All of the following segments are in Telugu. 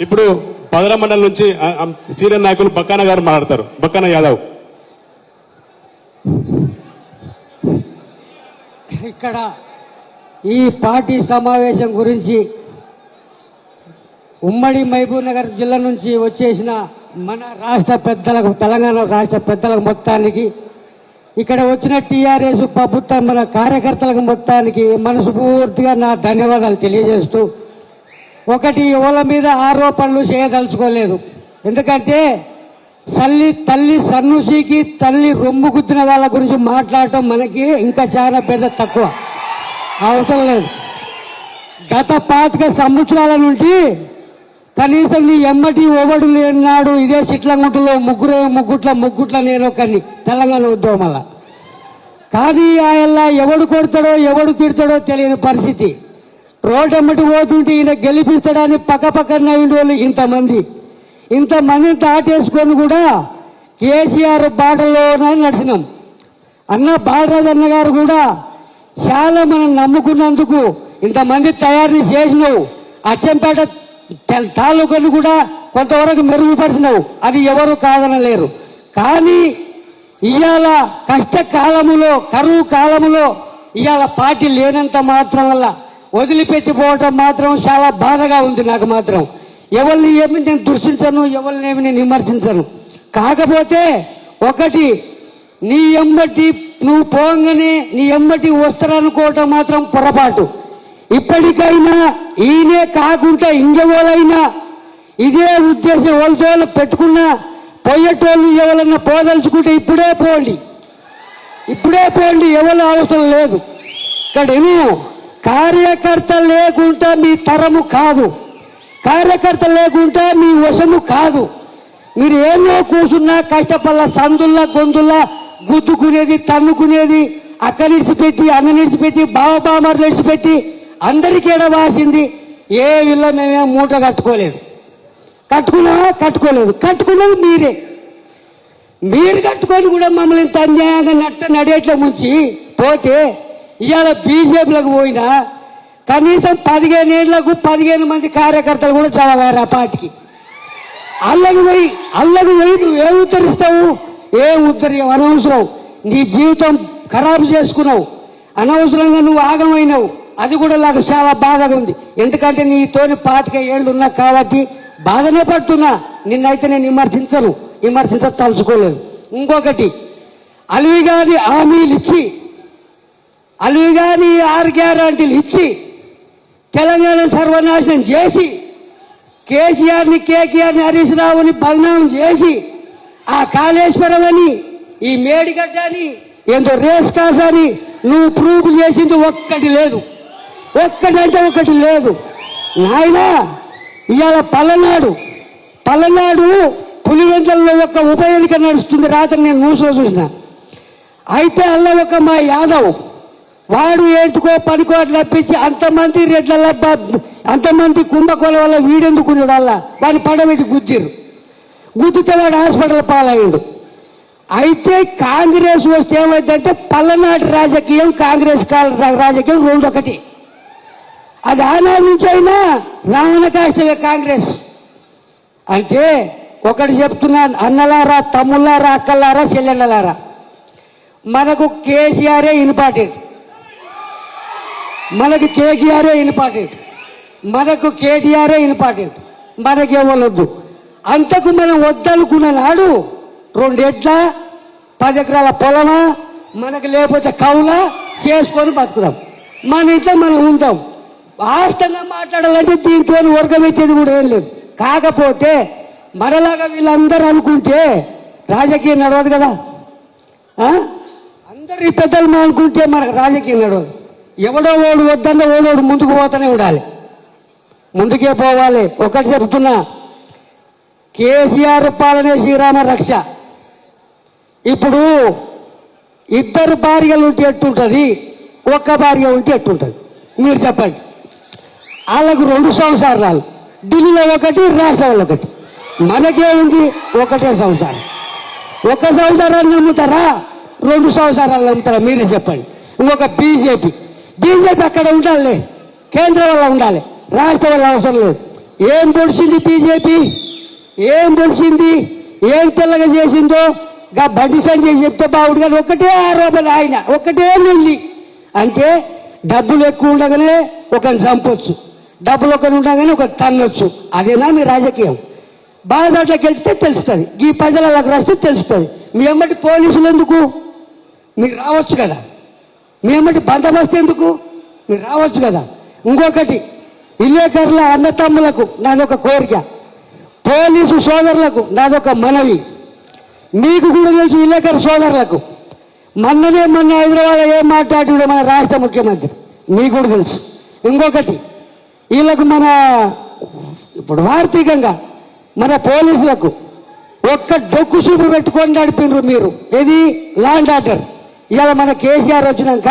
ఇప్పుడు పదర మండలం నుంచి సీనియర్ నాయకులు బక్కాన గారు మాట్లాడతారు. బక్కాన యాదవ్. ఇక్కడ ఈ పార్టీ సమావేశం గురించి ఉమ్మడి మహబూబ్ నగర్ జిల్లా నుంచి వచ్చేసిన మన రాష్ట్ర పెద్దలకు తెలంగాణ రాష్ట్ర పెద్దలకు మొత్తానికి ఇక్కడ వచ్చిన టీఆర్ఎస్ ప్రభుత్వం మన కార్యకర్తలకు మొత్తానికి మనస్ఫూర్తిగా నా ధన్యవాదాలు తెలియజేస్తూ ఒకటి యువల మీద ఆరోపణలు చేయదలుచుకోలేదు. ఎందుకంటే తల్లి తల్లి సన్నుషికి తల్లి రొమ్ము గుద్దిన వాళ్ళ గురించి మాట్లాడటం మనకి ఇంకా చాలా పెద్ద తక్కువ. అవసరం లేదు. గత పాతిక సంవత్సరాల నుండి కనీసం నీ ఎమ్మటి ఓవడు లేనాడు ఇదే చిట్లంగుంటలో ముగ్గురు ముగ్గుట్ల ముగ్గుట్ల నేను ఒకరిని తెలంగాణ ఉద్యమం కానీ ఆయన ఎవడు కొడతాడో ఎవడు తిడతాడో తెలియని పరిస్థితి. రోడ్డమ్మటి పోతుంటే ఈయన గెలిపిస్తాడని పక్క పక్కన నవ్విన వాళ్ళు ఇంతమంది. ఇంతమందిని దాటేసుకొని కూడా కేసీఆర్ బాటలోనే నడిచినాం. అన్న బాలరాజు అన్న గారు కూడా చాలా మనం నమ్ముకున్నందుకు ఇంతమంది తయారు చేసినావు. అచ్చంపేట తాలూకాను కూడా కొంతవరకు మెరుగుపరిచినావు. అది ఎవరు కాదనలేరు. కానీ ఇవాళ కష్టకాలములో కరువు కాలములో ఇవాళ పార్టీ లేనంత మాత్రం వల్ల వదిలిపెట్టిపోవటం మాత్రం చాలా బాధగా ఉంది నాకు మాత్రం. ఎవరిని ఏమి నేను దృష్టించను ఎవరిని ఏమి నేను విమర్శించను. కాకపోతే ఒకటి నీ ఎంబటి నువ్వు పోగానే నీ ఎంబటి వస్తారనుకోవటం మాత్రం పొరపాటు. ఇప్పటికైనా ఈయనే కాకుండా ఇంకెవరైనా ఇదే ఉద్దేశం వాళ్ళతో పెట్టుకున్నా పోయేటోళ్ళు ఎవరన్నా పోదలుచుకుంటే ఇప్పుడే పోండి. ఇప్పుడే పోండి ఎవరు అవసరం లేదు. ఇక్కడ విను కార్యకర్త లేకుండా మీ తరము కాదు. కార్యకర్త లేకుండా మీ వశము కాదు. మీరు ఏమో కూర్చున్నా కష్టపల్ల సందుల్లా గొంతుల్లా గుద్దుకునేది తన్నుకునేది అక్క నిడిచిపెట్టి అన్న నిడిచిపెట్టి బావబామర్లు నిడిచిపెట్టి అందరికీ ఎడవాసింది ఏ విల్ల మేమే మూట కట్టుకోలేదు. కట్టుకున్నావా కట్టుకోలేదు. కట్టుకున్నది మీరే. మీరు కట్టుకొని కూడా మమ్మల్ని ఇంత అన్యాయంగా నట్ట నడేట్ల ముంచి పోతే ఇవాళ బీజేపీలకు పోయినా కనీసం పదిహేను ఏళ్ళకు పదిహేను మంది కార్యకర్తలు కూడా చదవారు ఆ పార్టీకి. అల్లకు పోయి అల్లకు పోయి నువ్వు ఉద్ధరిస్తావు? ఏం ఉద్ధరియం అనవసరం. నీ జీవితం ఖరాబు చేసుకున్నావు. అనవసరంగా నువ్వు ఆగమైనావు. అది కూడా నాకు చాలా బాధగా ఉంది. ఎందుకంటే నీతోని పాతిక ఏళ్ళు ఉన్నా కాబట్టి బాధనే పడుతున్నా. నిన్నైతే నేను విమర్శించను. విమర్శించ తలుచుకోలేదు. ఇంకొకటి అలివి గారి హామీలు ఇచ్చి అలవి గారి ఆరు గ్యారంటీలు ఇచ్చి తెలంగాణ సర్వనాశనం చేసి కేసీఆర్ని కేకేఆర్ని హరీష్ రావుని బదనామం చేసి ఆ కాళేశ్వరం అని ఈ మేడిగడ్డ అని ఏందో రేస్ కాస్ అని నువ్వు ప్రూఫ్ చేసింది ఒక్కటి లేదు. ఒక్కటంటే ఒకటి లేదు. నాయనా ఇవాళ పల్లనాడు పల్లనాడు పులివెందల్లో ఒక ఉప ఎన్నిక నడుస్తుంది రాత్రి నేను న్యూస్లో చూసిన. అయితే అల్ల ఒక మా యాదవ్ వాడు ఏంటికో పనికో అట్లా తప్పించి అంతమంది రెడ్ల అంతమంది కుంభకోణం వల్ల వీడెందుకున్నాడు అలా వాడిని పడబెట్టి గుద్దిరు. గుద్దితే వాడు హాస్పిటల్ పాలయ్యాడు. అయితే కాంగ్రెస్ వస్తే ఏమైందంటే పల్లనాటి రాజకీయం కాంగ్రెస్ కా- రాజకీయం రెండు ఒకటి. అది ఆనా నుంచి అయినా రావణ కాష్టమే కాంగ్రెస్. అంటే ఒకటి చెప్తున్నాను అన్నలారా తమ్ముళ్ళారా అక్కలారా చెల్లెళ్ళలారా మనకు కేసీఆరే ఇంపార్టెంట్ మనకి కేటీఆరే ఇంపార్టెంట్ మనకు కేటీఆరే ఇంపార్టెంట్ మనకి అంతకు మనం వద్దనుకున్న నాడు రెండెడ్ల పది ఎకరాల పొలమా మనకు లేకపోతే కవులా చేసుకొని బతుకుదాం. మన ఇంట్లో మనం ఉందాం. వాస్తవంగా మాట్లాడాలంటే దీంతో ఉరకబెట్టేది కూడా ఏం లేదు. కాకపోతే మరలాగా వీళ్ళందరూ అనుకుంటే రాజకీయం నడవదు కదా? ఆ? అందరు ఈ పెద్దలు అనుకుంటే మనకు రాజకీయం నడవదు. ఎవడో ఓడు వద్దన్న ఓడోడు ముందుకు పోతూనే ఉండాలి. ముందుకే పోవాలి. ఒకటి చెబుతున్నా కేసీఆర్ పాలనే శ్రీరామ రక్ష. ఇప్పుడు ఇద్దరు భార్యలు ఉంటే ఎట్టుంటుంది? ఒక్క భార్య ఉంటే ఎట్టుంటుంది? మీరు చెప్పండి. వాళ్ళకు రెండు సంవత్సరాలు ఢిల్లీలో ఒకటి రాష్ట్రంలో ఒకటి. మనకే ఉంది ఒకటే సంవత్సరం ఒక సంవత్సరాలు నమ్ముతారా? రెండు సంవత్సరాలు నమ్ముతారా? మీరే చెప్పండి. ఇంకొక బీజేపీ. బీజేపీ అక్కడ ఉండాలి. కేంద్రం వల్ల ఉండాలి. రాష్ట్రం వల్ల అవసరం లేదు. ఏం పొడిచింది బీజేపీ? ఏం పొడిచింది? ఏం తెల్లగా చేసిందో? గా బండి సంజయ్ చెప్తే బాగుడు కానీ ఒకటే ఆరోపణ ఆయన. ఒకటే వెళ్ళి అంటే డబ్బులు ఎక్కువ ఉండగానే ఒకరిని చంపొచ్చు. డబ్బులు ఒకరు ఉండగానే ఒక తన్నొచ్చు. అదేనా మీ రాజకీయం? బాధ గెలిస్తే తెలుస్తుంది. ఈ ప్రజలకు రాస్తే తెలుస్తుంది. మీ ఎమ్మటి పోలీసులు ఎందుకు? మీరు రావచ్చు కదా. మేమంటే బందోబస్తు ఎందుకు? మీరు రావచ్చు కదా. ఇంకొకటి విలేకరుల అన్నతమ్ములకు నాదొక కోరిక. పోలీసు సోదరులకు నాదొక మనవి. మీకు కూడా తెలుసు విలేకరు సోదరులకు. మొన్ననే మొన్న హైదరాబాద్ ఏం మాట్లాడాడు మన రాష్ట్ర ముఖ్యమంత్రి. మీకు కూడా తెలుసు. ఇంకొకటి వీళ్ళకు మన ఇప్పుడు ఆర్థికంగా మన పోలీసులకు ఒక్క డొక్కు చూపు పెట్టుకొని నడిపినరు మీరు. ఇది ల్యాండ్ ఆర్డర్ ఇవాళ మన కేసీఆర్ వచ్చినాక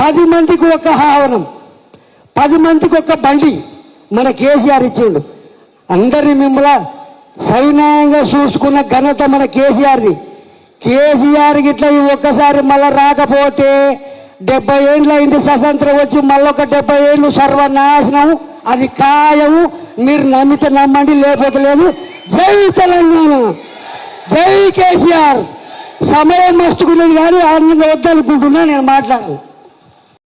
పది మందికి ఒక హావనం పది మందికి ఒక బండి మన కేసీఆర్ ఇచ్చిండు. అందరిని మిమ్మల్ని సవినయంగా చూసుకున్న ఘనత మన కేసీఆర్ది. కేసీఆర్ గిట్లా ఈ ఒక్కసారి మళ్ళా రాకపోతే డెబ్బై ఏళ్ళు అయింది స్వతంత్రం వచ్చి మళ్ళొక డెబ్బై ఏళ్ళు సర్వనాశనం అది ఖాయము. మీరు నమ్మితే నమ్మండి లేకపోతే లేదు. జై తెలంగాణ. జై కేసీఆర్. సమయం మస్తుకున్నది కానీ ఆనందంగా వద్దనుకుంటున్నా నేను మాట్లాడదు